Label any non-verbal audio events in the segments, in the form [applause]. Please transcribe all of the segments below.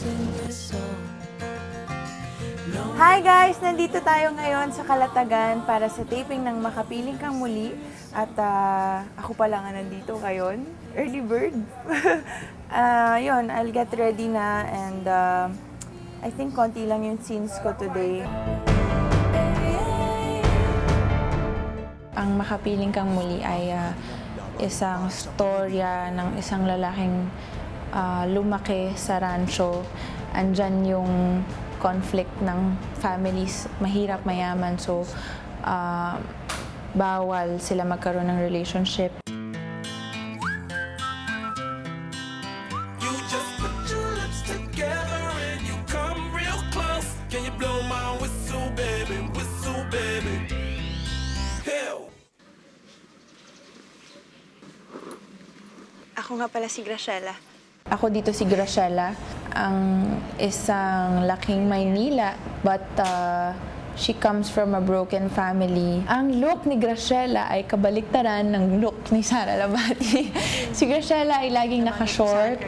Hi guys! Nandito tayo ngayon sa Kalatagan para sa taping ng Makapiling Kang Muli. At uh, ako pala nga nandito ngayon. Early bird. uh, [laughs] yun, I'll get ready na and uh, I think konti lang yung scenes ko today. Ang Makapiling Kang Muli ay uh, isang storya ng isang lalaking ah, lumaki sa rancho. Andyan yung conflict ng families, mahirap, mayaman. So, ah, bawal sila magkaroon ng relationship. You just put your lips together and you come real close. Can you blow my whistle, baby? Whistle, baby. Hell. Ako nga pala si Graciela. Ako dito si Graciela, ang isang laking Maynila, but uh, she comes from a broken family. Ang look ni Graciela ay kabaliktaran ng look ni Sara Labati. [laughs] si Graciela ay laging naka-short,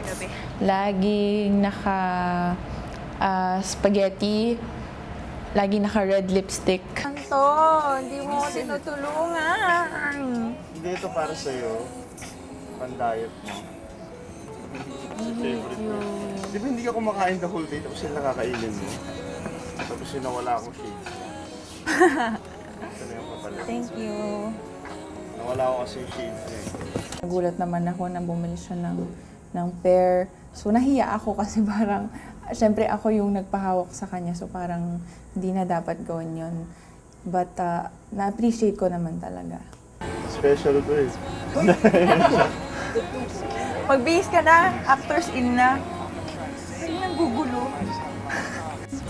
laging naka uh, spaghetti, laging naka-red lipstick. Anto, hindi mo ako tinutulungan. Hindi ito para sa'yo. Pan-diet mo. Favorite mo. Di ba hindi ka kumakain the whole day tapos sila nakakainin mo? Tapos yun nawala akong shades. Ito na yung kapalit. Thank you. Nawala ako kasi yung shades niya eh. Nagulat naman ako na bumili siya ng, ng pair. So, nahiya ako kasi [laughs] parang, syempre ako yung nagpahawak sa kanya. So, parang hindi na dapat gawin yon But, uh, na-appreciate ko naman talaga. Special to eh. [laughs] Magbihis ka na, actors in na. Ay, nagugulo.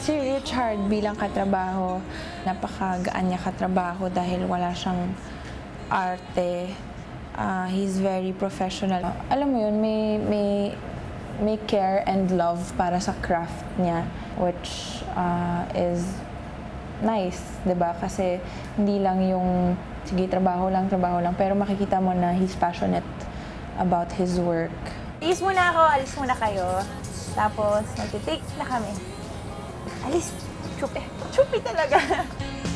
Si Richard bilang katrabaho, napakagaan niya katrabaho dahil wala siyang arte. Ah, he's very professional. Alam mo yun, may, may, may care and love para sa craft niya, which ah, is nice, 'di ba? Kasi hindi lang yung sige trabaho lang, trabaho lang, pero makikita mo na he's passionate about his work. Alis muna ako, alis muna kayo. Tapos, magti-take na kami. Alis. Chupi. Chupi talaga. [laughs]